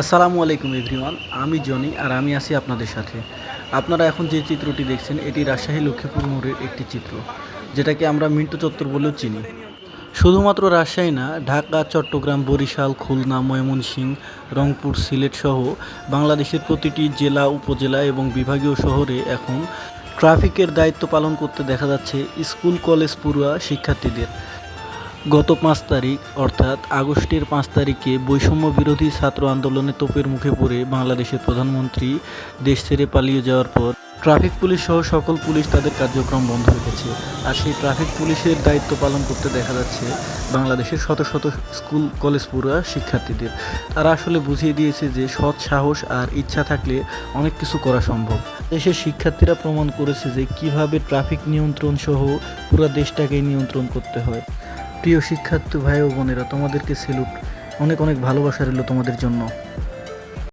আসসালামু আলাইকুম এভরিওয়ান, আমি জনি আর আমি আছি আপনাদের সাথে। আপনারা এখন যে চিত্রটি দেখছেন, এটি রাজশাহী লক্ষ্মীপুর মোড়ের একটি চিত্র, যেটাকে আমরা মিন্টু চত্বর বলেও চিনি। শুধুমাত্র রাজশাহী না, ঢাকা, চট্টগ্রাম, বরিশাল, খুলনা ময়মনসিংহ রংপুর, সিলেট সহ বাংলাদেশের প্রতিটি জেলা, উপজেলা এবং বিভাগীয় শহরে এখন ট্রাফিকের দায়িত্ব পালন করতে দেখা যাচ্ছে স্কুল, কলেজ, পড়ুয়া শিক্ষার্থীদের। গত পাঁচ তারিখ, অর্থাৎ আগস্টের পাঁচ তারিখে বৈষম্য বিরোধী ছাত্র আন্দোলনে তোপের মুখে পড়ে বাংলাদেশের প্রধানমন্ত্রী দেশ ছেড়ে পালিয়ে যাওয়ার পর ট্রাফিক পুলিশ সহ সকল পুলিশ তাদের কার্যক্রম বন্ধ রেখেছে। আর সেই ট্রাফিক পুলিশের দায়িত্ব পালন করতে দেখা যাচ্ছে বাংলাদেশের শত শত স্কুল, কলেজ পড়ুয়া শিক্ষার্থীদের। তারা আসলে বুঝিয়ে দিয়েছে যে সৎ সাহস আর ইচ্ছা থাকলে অনেক কিছু করা সম্ভব। দেশের শিক্ষার্থীরা প্রমাণ করেছে যে কীভাবে ট্রাফিক নিয়ন্ত্রণ সহ পুরো দেশটাকে নিয়ন্ত্রণ করতে হয়। প্রিয় শিক্ষার্থী ভাই ও বোনেরা তোমাদেরকে সেলুট অনেক অনেক ভালোবাসা রইল তোমাদের জন্য।